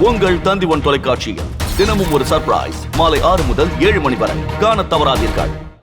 உங்கள் தந்திவன் தொலைக்காட்சியில் தினமும் ஒரு சர்ப்ரைஸ் மாலை ஆறு முதல் ஏழு மணி வரை. காண தவறாதீர்கள்.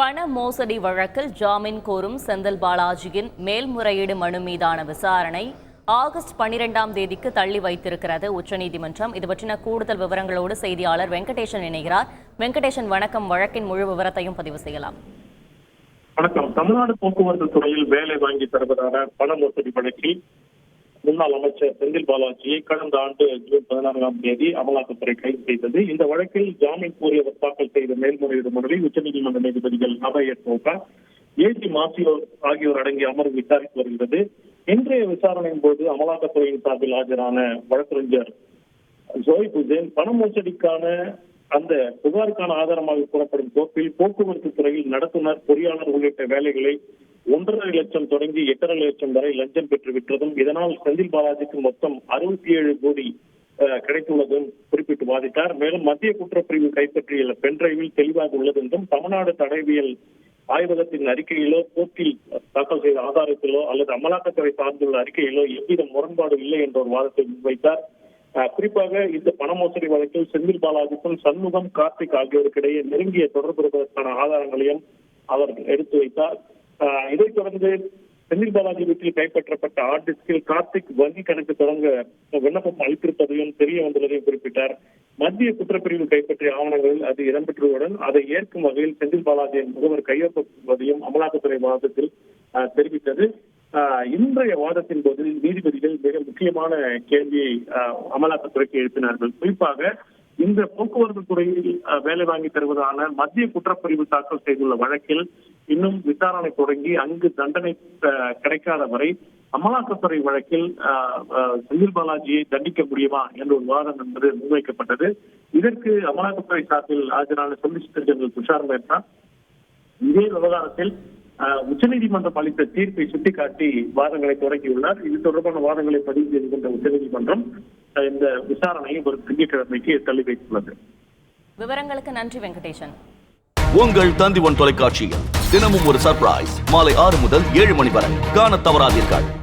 பண மோசடி வழக்கில் ஜாமீன் கோரும் செந்தில் பாலாஜியின் மேல்முறையீடு மனு மீதான விசாரணை ஆகஸ்ட் பனிரெண்டாம் தேதிக்கு தள்ளி வைத்திருக்கிறது உச்சநீதிமன்றம். இது பற்றின கூடுதல் விவரங்களோடு செய்தியாளர் வெங்கடேசன் இணைகிறார். வெங்கடேசன் வணக்கம். வழக்கின் முழு விவரத்தையும் பதிவு செய்யலாம். வணக்கம். தமிழ்நாடு போக்குவரத்து துறையில் வேலை வாங்கி தருவதான பண மோசடி வழக்கில் முன்னாள் அமைச்சர் செந்தில் பாலாஜியை கடந்த ஆண்டு ஜூன் பதினான்காம் தேதி அமலாக்கத்துறை கைது செய்தது. இந்த வழக்கில் ஜாமீன் கோரியவர் தாக்கல் செய்த மேல்முறையீடு மனுவை உச்சநீதிமன்ற நீதிபதிகள் அபயர் போக்கா ஏஜி மாசியோர் ஆகியோர் அடங்கிய அமர்வு விசாரித்து வருகிறது. இன்றைய விசாரணையின் போது அமலாக்கத்துறையின் சார்பில் ஆஜரான வழக்கறிஞர் ஜோய் புஜேன் பண மோசடிக்கான அந்த புகாருக்கான ஆதாரமாக கூறப்படும் கோப்பில் போக்குவரத்து துறையில் நடத்துனர் பொறியாளர் உள்ளிட்ட வேலைகளை ஒன்றரை லட்சம் தொடங்கி எட்டரை லட்சம் வரை லஞ்சம் பெற்று விட்டதும் இதனால் செந்தில் பாலாஜிக்கு மொத்தம் அறுபத்தி ஏழு கோடி கிடைத்துள்ளதும் குறிப்பிட்டு வாதிட்டார். மேலும் மத்திய குற்றப்பிரிவு கைப்பற்றிய பென்டிரைவில் தெளிவாக உள்ளது என்றும் தமிழ்நாடு தடைவியல் ஆய்வகத்தின் அறிக்கையிலோ கோர்ட்டில் தாக்கல் செய்த ஆதாரத்திலோ அல்லது அமலாக்கத்துறை சார்ந்துள்ள அறிக்கையிலோ எவ்வித முரண்பாடு இல்லை என்ற ஒரு வாதத்தை முன்வைத்தார். குறிப்பாக இந்த பண மோசடி வழக்கில் செந்தில் பாலாஜிக்கும் சண்முகம் கார்த்திக் ஆகியோருக்கிடையே நெருங்கிய தொடர்பு இருப்பதற்கான ஆதாரங்களையும் அவர் எடுத்து வைத்தார். இதைத் தொடர்ந்து செந்தில் பாலாஜி வீட்டில் கைப்பற்றப்பட்ட ஹார்ட் டிஸ்கில் கார்த்திக் வங்கி கணக்கு தொடங்க விண்ணப்பம் அளித்திருப்பதையும் தெரிய வந்துள்ளதையும் குறிப்பிட்டார். மத்திய குற்றப்பிரிவு கைப்பற்றிய ஆவணங்களில் அது இடம்பெற்றுள்ளதுடன் அதை ஏற்கும் வகையில் செந்தில் பாலாஜியின் முகவர் கையொப்பதையும் அமலாக்கத்துறை மாதத்தில் தெரிவித்தது. இன்றைய வாதத்தின் போது நீதிபதிகள் மிக முக்கியமான கேள்வியை அமலாக்கத்துறைக்கு எழுப்பினார்கள். குறிப்பாக இந்த போக்குவரத்து துறையில் வேலை வாங்கி தருவதான மத்திய குற்றப்பிரிவு தாக்கல் செய்துள்ள வழக்கில் இன்னும் விசாரணை தொடங்கி அங்கு தண்டனை கிடைக்காத வரை அமலாக்கத்துறை வழக்கில் செந்தில் பாலாஜியை தண்டிக்க முடியுமா என்ற ஒரு வாதம் என்பது முன்வைக்கப்பட்டது. இதற்கு அமலாக்கத்துறை சார்பில் ஆஜரான சொலிசிட்டர் ஜெனரல் துஷார் மேத்தா இதே விவகாரத்தில் உச்சநீதிமன்றம் அளித்த தீர்ப்பை சுட்டிக்காட்டி வாதங்களை தொடங்கியுள்ளார் இது தொடர்பான வாதங்களை பதிவு செய்து கொண்ட உச்சநீதிமன்றம் இந்த விசாரணையை ஒரு திங்கட்கிழமைக்கு தள்ளி வைத்துள்ளது. விவரங்களுக்கு நன்றி வெங்கடேசன். உங்கள் தந்திவன் தொலைக்காட்சியில் தினமும் ஒரு சர்ப்ரைஸ் மாலை ஆறு முதல் ஏழு மணி வரை. காணத் தவறாதீர்கள்.